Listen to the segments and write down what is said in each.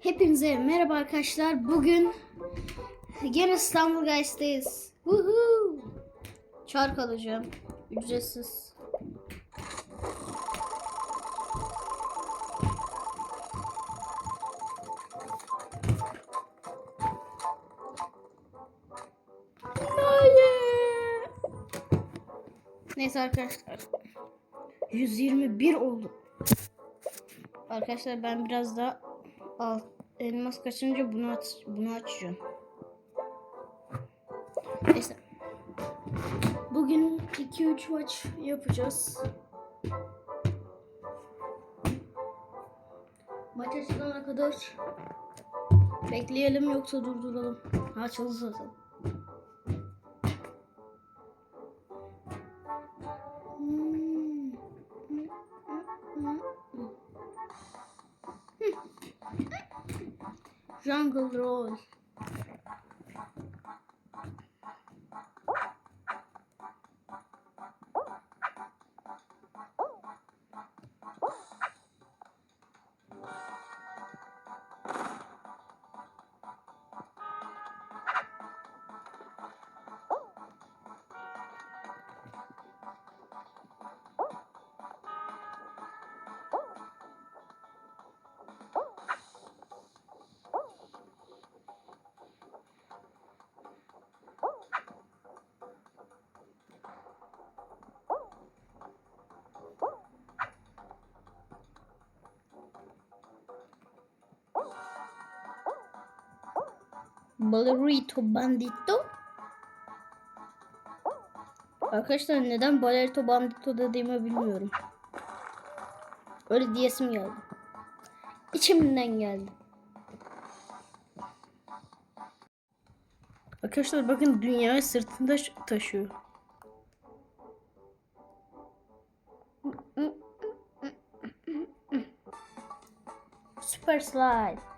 Hepinize merhaba arkadaşlar. Bugün gene İstanbul Guys'teyiz. Woohoo! Çark alacağım. Ücretsiz. Hayır. Neyse arkadaşlar. 121 oldu. Arkadaşlar ben biraz daha al elmas kaçınca bunu aç bunu açacağım. Neyse. Bugün 2-3 maç yapacağız. Maç açılana kadar bekleyelim yoksa durduralım. Açıldı zaten. Jungle Rose. Balerito Bandito. Arkadaşlar neden Balerito Bandito dediğimi bilmiyorum. Öyle diyesim geldi. İçimden geldi. Arkadaşlar bakın dünyayı sırtında taşıyor. Super slide.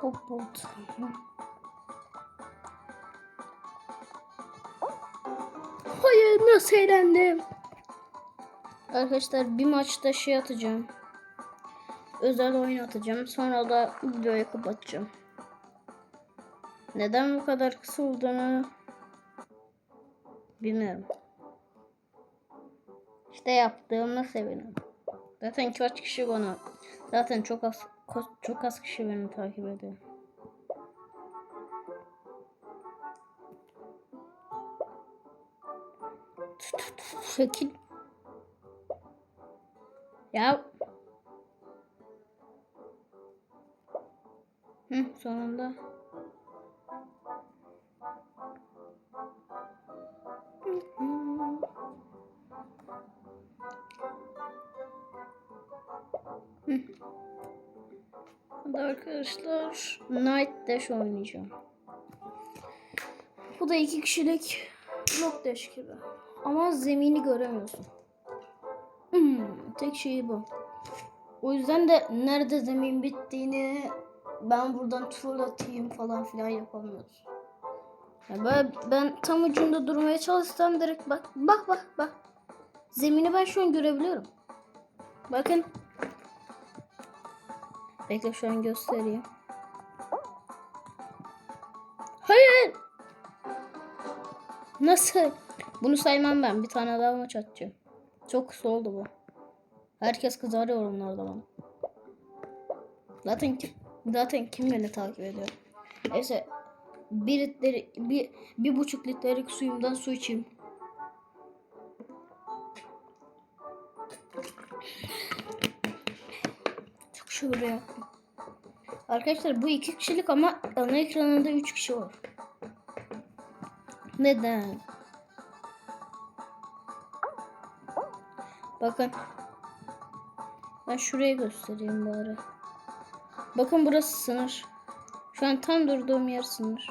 Hop. Hayır nasıl eğlendim. Arkadaşlar bir maçta şey atacağım. Özel oyun atacağım. Sonra da videoyu kapatacağım. Neden bu kadar kısa olduğunu bilmiyorum. İşte yaptığımda sevinirim. Zaten kaç kişi bana zaten çok az çok az kişi beni takip ediyor. Şekil. Ya. Hı, sonunda. Hadi arkadaşlar Night Dash oynayacağım. Bu da iki kişilik Block Dash gibi. Ama zemini göremiyorsun. Hmm, tek şeyi bu. O yüzden de nerede zemin bittiğini ben buradan troll atayım falan filan yapamıyoruz. Ya ben, ben tam ucunda durmaya çalışsam direkt bak bak bak bak. Zemini ben şu an görebiliyorum. Bakın. Bekle şu an göstereyim. Hayır. Nasıl? Bunu saymam ben. Bir tane daha maç atacağım. Çok kısa oldu bu. Herkes kızarıyor yorumlarda bana. Zaten kim, zaten kim beni takip ediyor? Neyse bir litleri bir, bir buçuk litrelik suyumdan su içeyim. Şuraya. Arkadaşlar bu iki kişilik ama ana ekranında üç kişi var. Neden? Bakın. Ben şuraya göstereyim bari. Bakın burası sınır. Şu an tam durduğum yer sınır.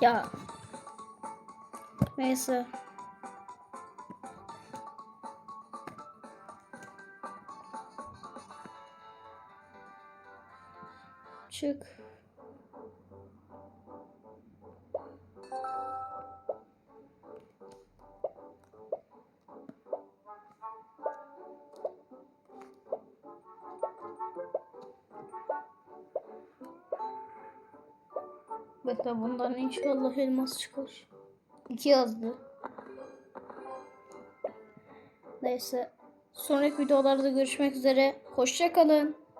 Ya. Neyse. Çık. Bekle bundan inşallah elmas çıkar. İki yazdı. Neyse. Sonraki videolarda görüşmek üzere. Hoşçakalın.